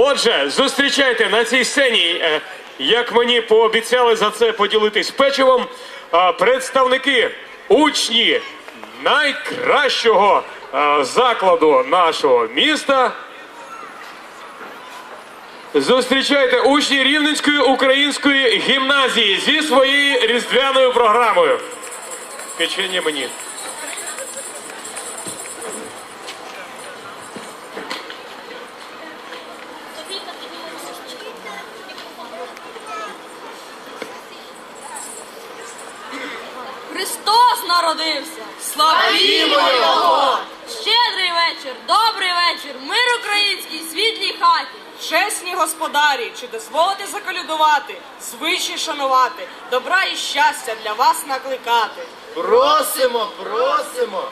Отже, зустрічайте на цій сцені, е, як мені пообіцяли за це поділитись печивом, е, представники учні найкращого е, закладу нашого міста. Зустрічайте учні Рівненської української гімназії зі своєю різдвяною програмою. Печення мені. Народився! Славімо Його! Щедрий вечір, добрий вечір, мир український, світлій хаті. Чесні господарі, чи дозволите заколюдувати, звичай шанувати, добра і щастя для вас накликати? Просимо, просимо.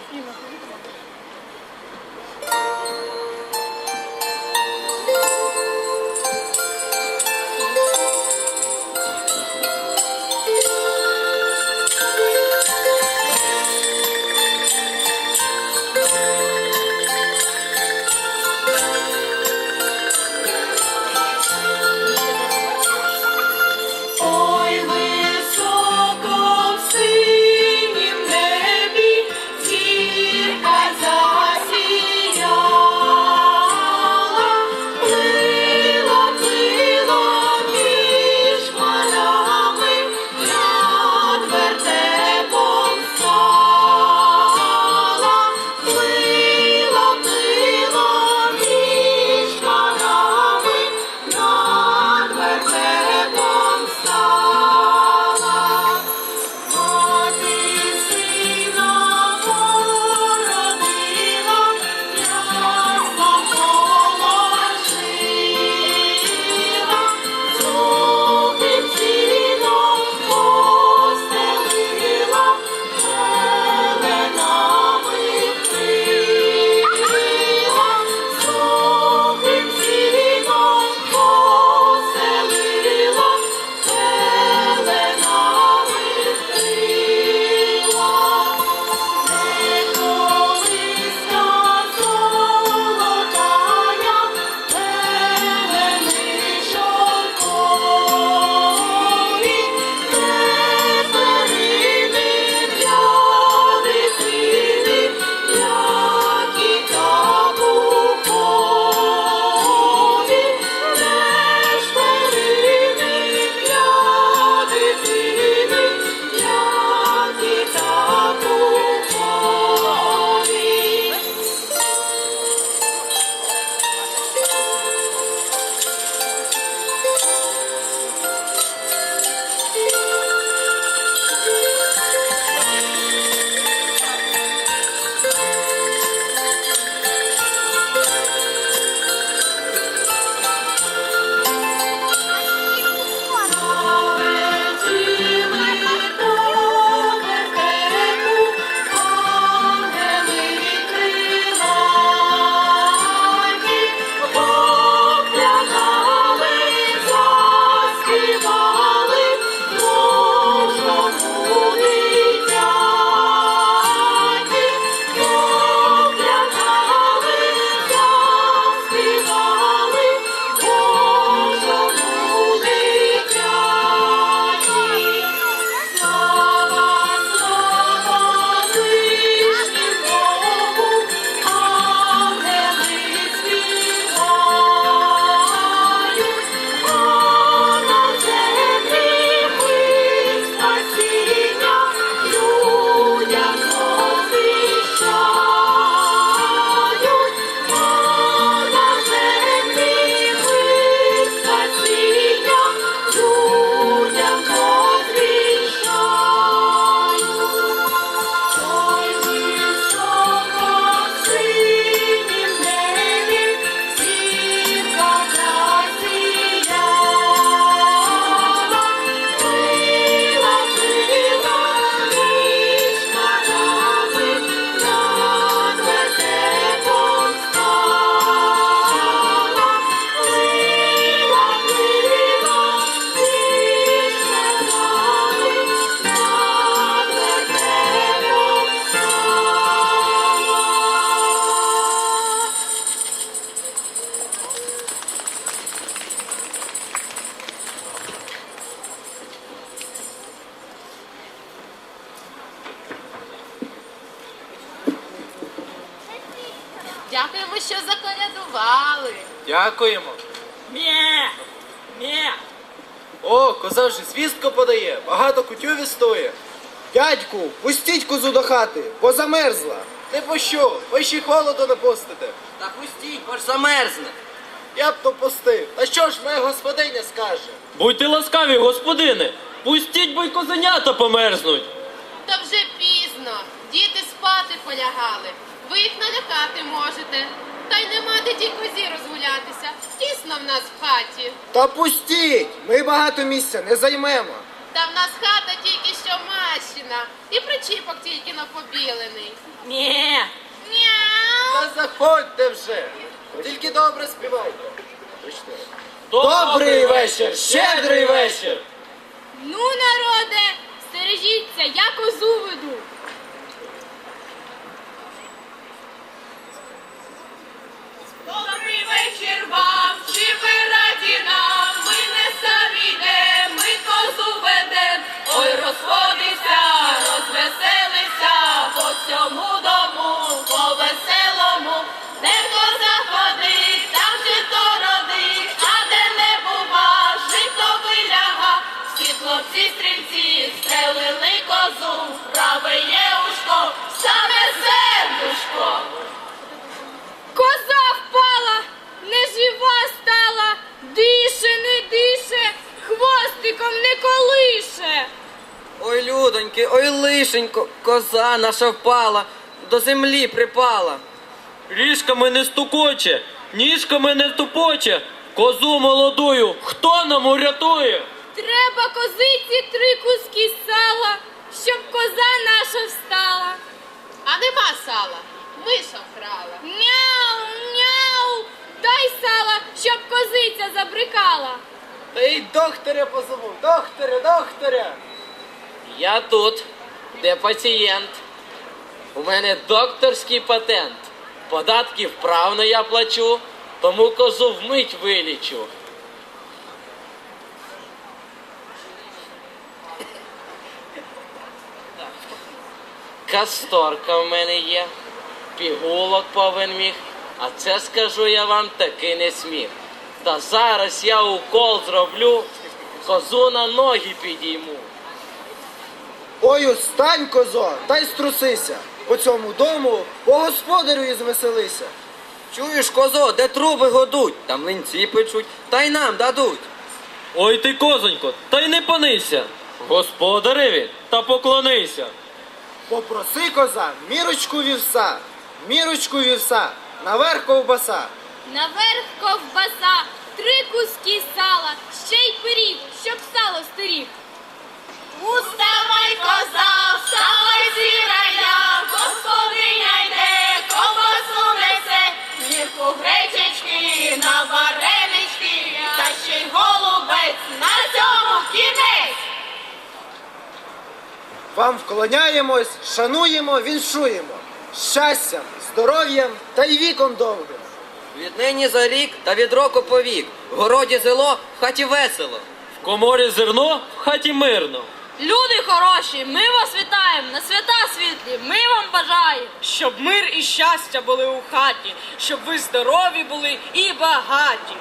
Дякуємо, що заколядували. Дякуємо. Мє! Мє! О, коза вже звістку подає, багато кутю вістує. Дядьку, пустіть козу до хати, бо замерзла. Не пощу, ви ще й холоду не пустите. Та пустіть, бо ж замерзне. Я б то пустив. Та що ж моя господиня скаже? Будьте ласкаві, господине, пустіть, бо й козенята померзнуть. Та вже пізно. Діти спати полягали. Ви їх налякати можете. Та й нема де тій козі розгулятися. Тісно в нас в хаті. Та пустіть! Ми багато місця не займемо. Та в нас хата тільки що мащина. І причіпок тільки на побілений. Мє! Мяу! Та заходьте вже. Тільки добре співайте. Добрий вечір, щедрий вечір. Ну, народе, стережіться, я козу веду. Людоньки, ой, лишенько, коза наша впала, до землі припала. Ріжками не стукоче, ніжками не тупоче, козу молодую, хто нам урятує? Треба козиці три куски сала, щоб коза наша встала. А нема сала, миша вкрала. Мяу, мяу, дай сала, щоб козиця забрикала. Та й докторя позову. Докторя, докторя. Я тут, де пацієнт. У мене докторський патент. Податки вправно я плачу, тому козу вмить вилічу. Касторка в мене є, пігулок повен міг, а це скажу я вам таки не сміх. Та зараз я укол зроблю, козу на ноги підійму. Ой, устань, козо, та й струсися. По цьому дому, по господарю і звеселися. Чуєш, козо, де труби годуть, там млинці печуть, та й нам дадуть. Ой ти, козонько, та й не панися. Господареві та поклонися. Попроси коза мірочку вівса, мірочку вівса, наверх ковбаса. Наверх ковбаса, три куски сала, ще й пиріг, щоб сало стеріг. Уставай, коза, вставай, зірая, господиня йде, ковбасу несе, мірку гречечки на варенички, та ще й голубець на цьому кінець. Вам вклоняємось, шануємо, віншуємо. Щастям, здоров'ям та й віком довгим. Віднині за рік та від року по вік. В городі зело, в хаті весело. В коморі зерно, в хаті мирно. Люди хороші, ми вас вітаємо на свята світлі, ми вам бажаємо. Щоб мир і щастя були у хаті, щоб ви здорові були і багаті.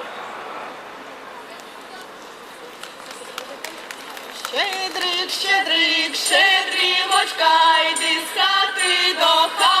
Щедрик, щедрик, Щедрівочка, йди з хати до хати,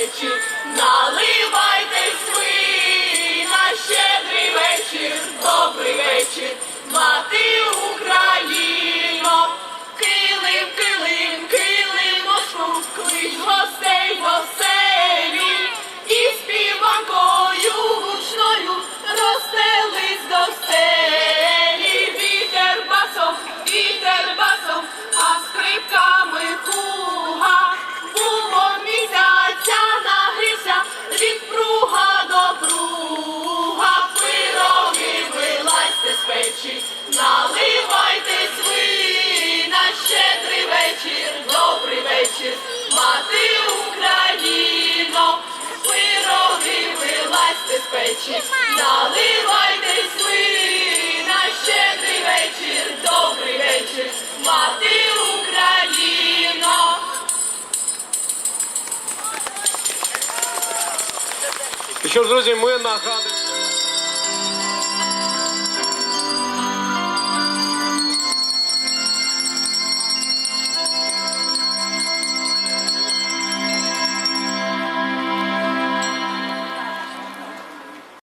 з наливайтесь на щедрий вечір, добрий вечір, мати Україно, плечі, на щедрий вечір, добрий вечір, мати Україно. Що друзі, ми нагадуємо.